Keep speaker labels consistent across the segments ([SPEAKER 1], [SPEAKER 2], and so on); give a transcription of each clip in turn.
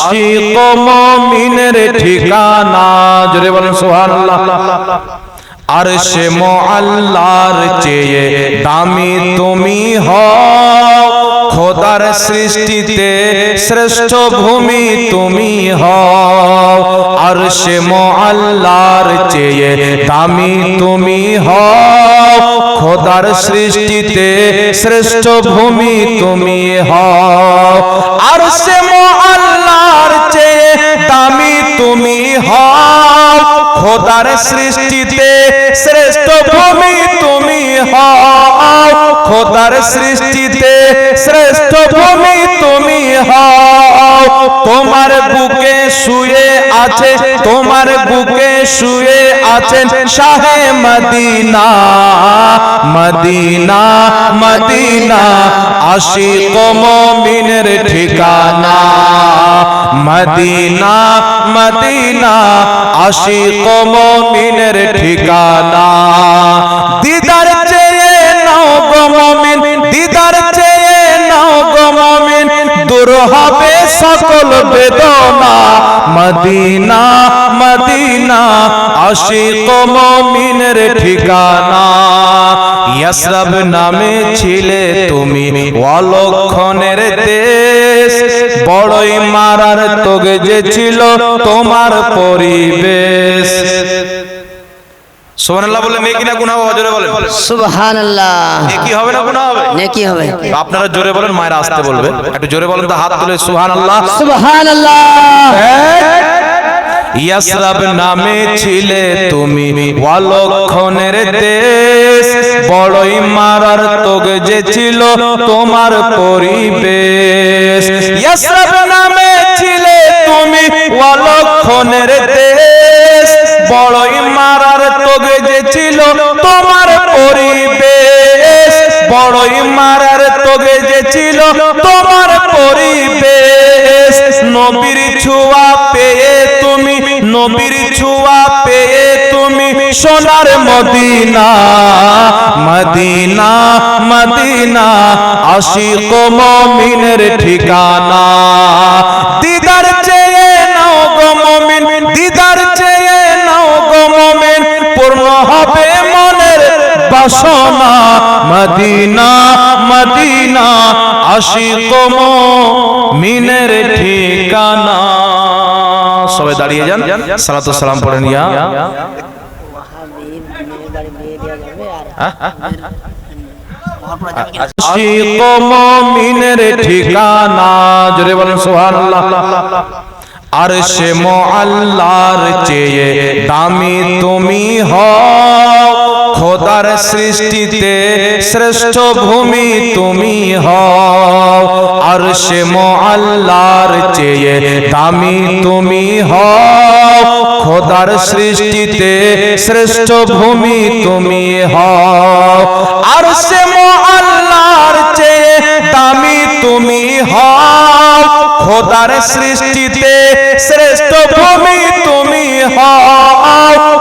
[SPEAKER 1] আশিক মুমিনের ঠিকানা, জোরে বলেন সুবহানাল্লাহ। আর সে আল্লাহর চেয়ে দামি তুমি হও, খোদার সৃষ্টিতে শ্রেষ্ঠ ভূমি তুমি হও। আর সে চেয়ে দামি তুমি হও, খোদার সৃষ্টিতে শ্রেষ্ঠ ভূমি তুমি হও। আর সে হও খোদার সৃষ্টিতে শ্রেষ্ঠ ভূমি তুমি হও খোদার সৃষ্টিতে শ্রেষ্ঠ ভূমি তুমি হও তোমার বুকে শুয়ে আছে তোমার বুকে শুয়ে আছেন শাহে মদিনা মদিনা মদিনা আশিক মুমিনের ঠিকানা। মদিনা মদিনা, আশিক মুমিনের ঠিকানা। দিদার চেয়ে নাও গো মুমিন, দিদার চেয়ে নাও গো মুমিন, দূর হবে সকল বেদনা। মদিনা মদিনা, আশিক মুমিনের ঠিকানা। ইয়াসরাব নামে ছিলে তুমি অলক্ষণের দেশ, বড়ই যে ছিল তোমার পরিবেশ। সুবহানাল্লাহ বলে মেয়ে কিনা গুনাহ হবে? জোরে বলেন।
[SPEAKER 2] সুবহানাল্লাহ।
[SPEAKER 1] এ হবে না গুনাহ হবে?
[SPEAKER 2] নেকি হবে।
[SPEAKER 1] আপনারা জোরে বলেন মায়ের আসতে বলবে। একটু জোরে বলেন তো হাত তুলে সুবহানাল্লাহ।
[SPEAKER 2] সুবহানাল্লাহ।
[SPEAKER 1] ইয়াসরাব নামে ছিলে তুমি অলক্ষণের দেশ। বড়ই মারার তোগ যে ছিল তোমার পরিবেশ। ইয়াসরাব অলক্ষণের দেশ, বড়ই মারার তোগ যে ছিল তোমার পরিবেশ। বড়ই মারার তোগে যে ছিল তোমার পরিবেশ। নবীর ছোঁয়া পেয়ে তুমি, নবীর ছোঁয়া পেয়ে তুমি সোনার মদিনা মদিনা মদিনা, আশিক মুমিনের ঠিকানা। বাসনা, মদিনা মদিনা, আশিক মিনের ঠিকানা। সবাই দাঁড়িয়ে যান, সালাতু সালাম পড়ে নিয়া আশিক মিনের ঠিকানা, জোরে বলেন সুবহানাল্লাহ। আর সে আল্লাহর চেয়ে দামি তুমি হও। খোদার সৃষ্টিতে শ্রেষ্ঠ ভূমি তুমি হও। আর সে আল্লাহর চেয়ে দামি তুমি হও। খোদার সৃষ্টিতে শ্রেষ্ঠ ভূমি তুমি হও। আর সে আল্লাহর চেয়ে দামি তুমি হও। খোদার সৃষ্টিতে শ্রেষ্ঠ ভূমি তুমি হও।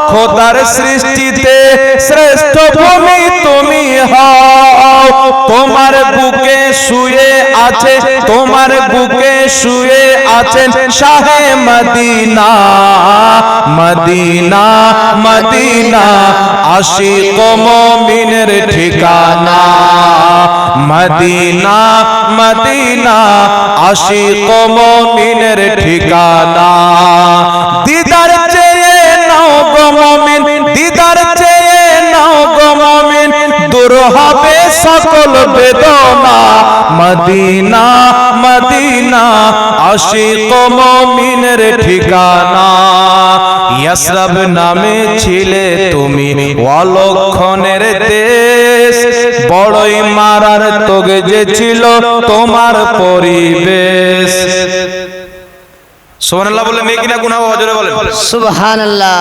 [SPEAKER 1] খোদার সৃষ্টিতে শ্রেষ্ঠ ভূমি তুমি হও। তোমার বুকে শুয়ে আছে তোমার বুকে শুয়ে আছেন শাহে মদিনা। মদিনা মদিনা আশিক মুমিনের ঠিকানা। মদিনা মদিনা আশিক মুমিনের ঠিকানা। হবে সকল বেদনা। মদিনা মদিনা, আশিক মুমিনের ঠিকানা। ইয়াসরাব নামে ছিলে তুমি অলক্ষণের দেশ। বড়ই মারার তোগে যে ছিল তোমার পরিবেশ। সুবহানাল্লাহ বলে মেয়ে কিনা গুনাহ হবে? জোরে বলেন।
[SPEAKER 2] সুবহানাল্লাহ।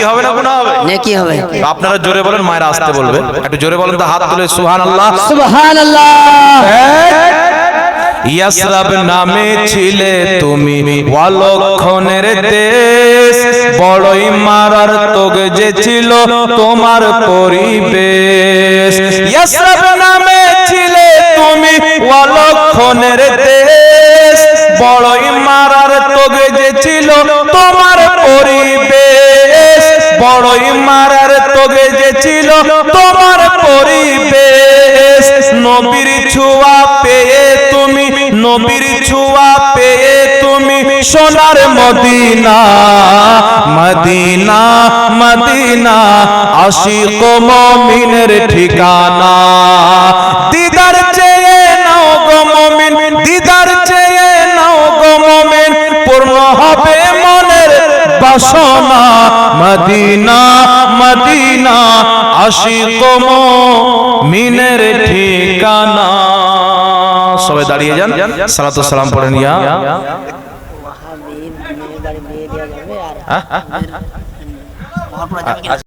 [SPEAKER 1] এ হবে না গুনাহ হবে?
[SPEAKER 2] নেকি হবে।
[SPEAKER 1] আপনারা জোরে বলেন মায়ের আসতে বলবে। একটু জোরে বলেন তো হাত তুলে সুবহানাল্লাহ।
[SPEAKER 2] সুবহানাল্লাহ।
[SPEAKER 1] ইয়াসরাব নামে ছিলে তুমি দেশ। বড়ই মারার তোগে যে ছিল তোমার পরিবেশ। ইয়াসরাব নামে ছিলে তুমি অলক্ষণের তোমার পরিবেশ। নবীর ছোঁয়া পেয়ে তুমি, নবীর ছোঁয়া পেয়ে তুমি সোনার মদিনা। মদিনা মদিনা, আশিক মমিনের ঠিকানা। দিদার চেয়ে নাও গো মমিন, দিদার চেয়ে নাও গো মমিন, পূর্ণ হবে মনের বাসনা। মদিনা মদিনা আশিক মিনের ঠিকানা। সবাই দাঁড়িয়ে যান সালাত সালাম পড়ে নিয়া।
[SPEAKER 2] মেয়ের